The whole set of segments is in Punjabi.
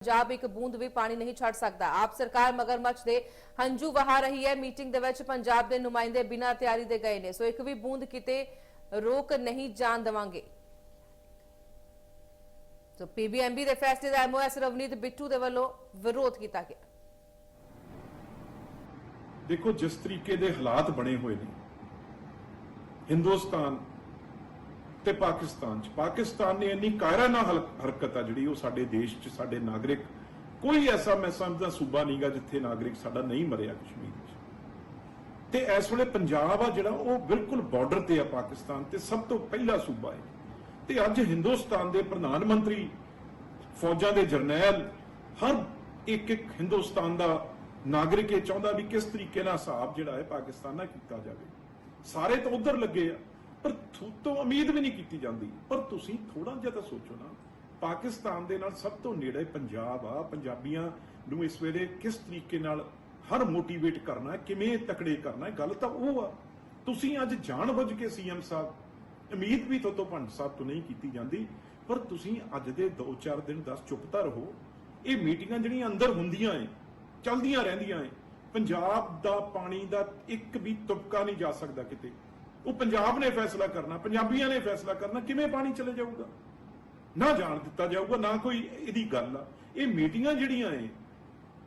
ਪੰਜਾਬ ਇੱਕ ਬੂੰਦ ਵੀ ਪਾਣੀ ਨਹੀਂ ਛੱਡ ਸਕਦਾ। ਆਪ ਸਰਕਾਰ ਮਗਰਮੱਛ ਦੇ ਹੰਝੂ ਵਹਾ ਰਹੀ ਹੈ। ਮੀਟਿੰਗ ਦੇ ਵਿੱਚ ਪੰਜਾਬ ਦੇ ਨੁਮਾਇੰਦੇ ਬਿਨਾਂ ਤਿਆਰੀ ਦੇ ਗਏ ਨੇ। ਸੋ ਇੱਕ ਵੀ ਬੂੰਦ ਕਿਤੇ ਰੋਕ ਨਹੀਂ ਜਾਣ ਦੇਵਾਂਗੇ। ਸੋ ਪੀਬੀਐਮਬੀ ਦੇ ਫੈਸਲੇ ਦਾ ਐਮਓਐਸ ਰਵਨੀਤ ਬਿੱਟੂ ਦੇ ਵੱਲੋਂ ਵਿਰੋਧ ਕੀਤਾ ਗਿਆ। ਦੇਖੋ, ਜਿਸ ਤਰੀਕੇ ਦੇ ਹਾਲਾਤ ਬਣੇ ਹੋਏ ਨੇ, ਹਿੰਦੁਸਤਾਨ ਤੇ ਪਾਕਿਸਤਾਨ ਚ। ਪਾਕਿਸਤਾਨ ਨੇ ਇੰਨੀ ਕਾਇਰਾਨਾ ਹਲ- ਹਰਕਤ ਆ ਜਿਹੜੀ ਉਹ ਸਾਡੇ ਦੇਸ਼ ਚ, ਸਾਡੇ ਨਾਗਰਿਕ, ਕੋਈ ਐਸਾ ਮੈਂ ਸਮਝਦਾ ਸੂਬਾ ਨਹੀਂਗਾ ਜਿੱਥੇ ਨਾਗਰਿਕ ਸਾਡਾ ਨਹੀਂ ਮਰਿਆ ਕਸ਼ਮੀਰ ਚ। ਤੇ ਇਸ ਵੇਲੇ ਪੰਜਾਬ ਆ ਜਿਹੜਾ ਉਹ ਬਿਲਕੁਲ ਬਾਰਡਰ ਤੇ ਆ ਪਾਕਿਸਤਾਨ ਤੇ ਸਭ ਤੋਂ ਪਹਿਲਾ ਸੂਬਾ ਹੈ ਤੇ ਅੱਜ ਹਿੰਦੁਸਤਾਨ ਦੇ ਪ੍ਰਧਾਨ ਮੰਤਰੀ, ਫੌਜਾਂ ਦੇ ਜਰਨੈਲ, ਹਰ ਇੱਕ ਇੱਕ ਹਿੰਦੁਸਤਾਨ ਦਾ ਨਾਗਰਿਕ ਇਹ ਚਾਹੁੰਦਾ ਵੀ ਕਿਸ ਤਰੀਕੇ ਨਾਲ ਹਿਸਾਬ ਜਿਹੜਾ ਹੈ ਪਾਕਿਸਤਾਨ ਨਾਲ ਕੀਤਾ ਜਾਵੇ। ਸਾਰੇ ਤਾਂ ਉਧਰ ਲੱਗੇ ਆ। ਪਰ ਤੋਂ ਉਮੀਦ ਵੀ ਨਹੀਂ ਕੀਤੀ ਜਾਂਦੀ। ਪਰ ਤੁਸੀਂ ਥੋੜਾ ਜਿਹਾ ਤਾਂ ਸੋਚੋ ਨਾ। ਪਾਕਿਸਤਾਨ ਦੇ ਨਾਲ ਸਭ ਤੋਂ ਨੇੜੇ ਪੰਜਾਬ ਆ। ਪੰਜਾਬੀਆਂ ਨੂੰ ਇਸ ਵੇਲੇ ਕਿਸ ਤਰੀਕੇ ਨਾਲ ਹਰ ਮੋਟੀਵੇਟ ਕਰਨਾ ਕਿਵੇਂ ਤਕੜੇ ਕਰਨਾ ਗੱਲ ਤਾਂ ਉਹ ਆ। ਤੁਸੀਂ ਅੱਜ ਜਾਣ ਬੁੱਝ ਕੇ ਸੀਐਮ ਸਾਹਿਬ, ਉਮੀਦ ਵੀ ਤੁਹਾਤੋਂ ਪੰਡ ਸਾਹਿਬ ਤੋਂ ਨਹੀਂ ਕੀਤੀ ਜਾਂਦੀ। ਪਰ ਤੁਸੀਂ ਅੱਜ ਦੇ 2-4 ਦਿਨ 10 ਚੁੱਪਤਾ ਰਹੋ। ਇਹ ਮੀਟਿੰਗਾਂ ਜਿਹੜੀਆਂ ਅੰਦਰ ਹੁੰਦੀਆਂ ਏ, ਚੱਲਦੀਆਂ ਰਹਿੰਦੀਆਂ ਏ। ਪੰਜਾਬ ਦਾ ਪਾਣੀ ਦਾ ਇੱਕ ਵੀ ਤੁਪਕਾ ਨਹੀਂ ਜਾ ਸਕਦਾ ਕਿਤੇ। ਉਹ ਪੰਜਾਬ ਨੇ ਫੈਸਲਾ ਕਰਨਾ, ਪੰਜਾਬੀਆਂ ਨੇ ਫੈਸਲਾ ਕਰਨਾ, ਕਿਵੇਂ ਪਾਣੀ ਚਲੇ ਜਾਊਗਾ? ਨਾ ਜਾਣ ਦਿੱਤਾ ਜਾਊਗਾ, ਨਾ ਕੋਈ ਇਹਦੀ ਗੱਲ ਆ। ਇਹ ਮੀਟਿੰਗਾਂ ਜਿਹੜੀਆਂ ਏ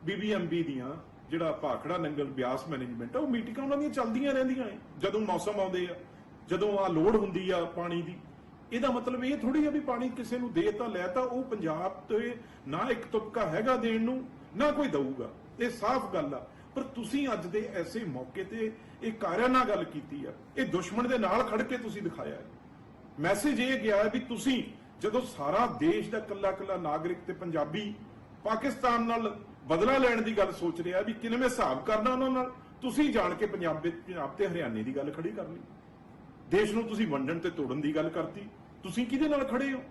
ਬੀਬੀਐਮਬੀ ਦੀਆਂ, ਜਿਹੜਾ ਭਾਖੜਾ ਨੰਗਲ ਬਿਆਸ ਮੈਨੇਜਮੈਂਟ ਆ, ਉਹ ਮੀਟਿੰਗਾਂ ਉਹਨਾਂ ਦੀਆਂ ਚੱਲਦੀਆਂ ਰਹਿੰਦੀਆਂ ਏ ਜਦੋਂ ਮੌਸਮ ਆਉਂਦੇ ਆ, ਜਦੋਂ ਆ ਲੋੜ ਹੁੰਦੀ ਆ ਪਾਣੀ ਦੀ, ਇਹਦਾ ਮਤਲਬ ਇਹ ਥੋੜੀ ਆ ਵੀ ਪਾਣੀ ਕਿਸੇ ਨੂੰ ਦੇ ਤਾਂ, ਲੈ ਤਾਂ, ਉਹ ਪੰਜਾਬ ਤੇ ਨਾ ਇੱਕ ਤੁਪਕਾ ਹੈਗਾ ਦੇਣ ਨੂੰ, ਨਾ ਕੋਈ ਦਊਗਾ। ਇਹ ਸਾਫ਼ ਗੱਲ ਆ। ਪਰ ਤੁਸੀਂ ਅੱਜ ਦੇ ਐਸੇ ਮੌਕੇ ਤੇ ਇਹ ਕਾਰਿਆਂ ਨਾਲ ਗੱਲ ਕੀਤੀ ਆ। ਇਹ ਦੁਸ਼ਮਣ ਦੇ ਨਾਲ ਖੜ ਕੇ ਤੁਸੀਂ ਦਿਖਾਇਆ ਹੈ। ਮੈਸੇਜ ਇਹ ਗਿਆ ਵੀ ਤੁਸੀਂ ਜਦੋਂ ਸਾਰਾ ਦੇਸ਼ ਦਾ ਕੱਲਾ ਕੱਲਾ ਨਾਗਰਿਕ ਤੇ ਪੰਜਾਬੀ ਪਾਕਿਸਤਾਨ ਨਾਲ ਬਦਲਾ ਲੈਣ ਦੀ ਗੱਲ ਸੋਚ ਰਿਹਾ ਵੀ ਕਿਵੇਂ ਹਿਸਾਬ ਕਰਨਾ ਉਹਨਾਂ ਨਾਲ, ਤੁਸੀਂ ਜਾਣ ਕੇ ਪੰਜਾਬ ਦੇ ਪੰਜਾਬ ਤੇ ਹਰਿਆਣੇ ਦੀ ਗੱਲ ਖੜੀ ਕਰ ਲਈ। ਦੇਸ਼ ਨੂੰ ਤੁਸੀਂ ਵੰਡਣ ਤੇ ਤੋੜਨ ਦੀ ਗੱਲ ਕਰਤੀ। ਤੁਸੀਂ ਕਿਹਦੇ ਨਾਲ ਖੜੇ ਹੋ?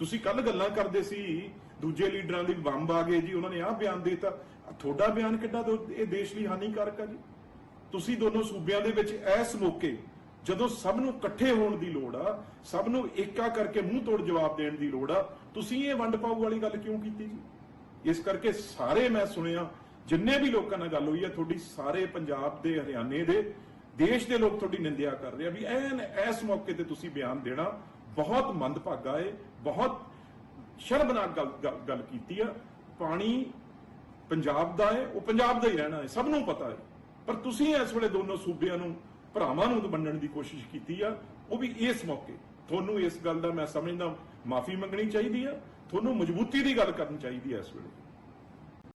ਤੁਸੀਂ ਕੱਲ ਗੱਲਾਂ ਕਰਦੇ ਸੀ, ਦੂਜੇ ਲੀਡਰਾਂ ਦੀ ਬੰਬ ਆ ਗਏ ਜੀ, ਉਹਨਾਂ ਨੇ ਆਹ ਬਿਆਨ ਦੇਤਾ। ਤੁਹਾਡਾ ਬਿਆਨ ਕਿੱਡਾ ਇਹ ਦੇਸ਼ ਲਈ ਹਾਨੀਕਾਰਕ ਆ ਜੀ? ਤੁਸੀਂ ਦੋਨੋਂ ਸੂਬਿਆਂ ਦੇ ਵਿੱਚ ਇਸ ਮੌਕੇ, ਜਦੋਂ ਸਭ ਨੂੰ ਇਕੱਠੇ ਹੋਣ ਦੀ ਲੋੜ ਆ, ਸਭ ਨੂੰ ਏਕਾ ਕਰਕੇ ਮੂੰਹ ਤੋੜ ਜਵਾਬ ਦੇਣ ਦੀ ਲੋੜ ਆ, ਤੁਸੀਂ ਇਹ ਵੰਡ ਪਾਊ ਵਾਲੀ ਗੱਲ ਕਿਉਂ ਕੀਤੀ ਜੀ? ਇਸ ਕਰਕੇ ਸਾਰੇ ਮੈਂ ਸੁਣਿਆ, ਜਿੰਨੇ ਵੀ ਲੋਕਾਂ ਨਾਲ ਗੱਲ ਹੋਈ ਹੈ ਤੁਹਾਡੀ ਸਾਰੇ ਪੰਜਾਬ ਦੇ, ਹਰਿਆਣੇ ਦੇ, ਦੇਸ਼ ਦੇ ਲੋਕ ਤੁਹਾਡੀ ਨਿੰਦਿਆ ਕਰ ਰਹੇ ਆ ਵੀ ਐਨ ਇਸ ਮੌਕੇ ਤੇ ਤੁਸੀਂ ਬਿਆਨ ਦੇਣਾ ਬਹੁਤ ਮੰਦਭਾਗਾ ਏ, ਬਹੁਤ ਸ਼ਰਮਨਾਕ ਗੱਲ- ਗੱਲ ਕੀਤੀ ਆ। ਪਾਣੀ ਪੰਜਾਬ ਦਾ ਹੈ ਉਹ ਪੰਜਾਬ ਦਾ ਹੀ ਰਹਿਣਾ ਹੈ ਸਭ ਨੂੰ ਪਤਾ ਹੈ ਪਰ ਤੁਸੀਂ ਇਸ ਵੇਲੇ ਦੋਨੋਂ ਸੂਬਿਆਂ ਨੂੰ, ਭਰਾਵਾਂ ਨੂੰ ਵੰਡਣ ਦੀ ਕੋਸ਼ਿਸ਼ ਕੀਤੀ ਆ, ਉਹ ਵੀ ਇਸ ਮੌਕੇ। ਤੁਹਾਨੂੰ ਇਸ ਗੱਲ ਦਾ ਮੈਂ ਸਮਝਦਾ, ਮਾਫੀ ਮੰਗਣੀ ਚਾਹੀਦੀ ਆ, ਤੁਹਾਨੂੰ ਮਜ਼ਬੂਤੀ ਦੀ ਗੱਲ ਕਰਨੀ ਚਾਹੀਦੀ ਹੈ ਇਸ ਵੇਲੇ।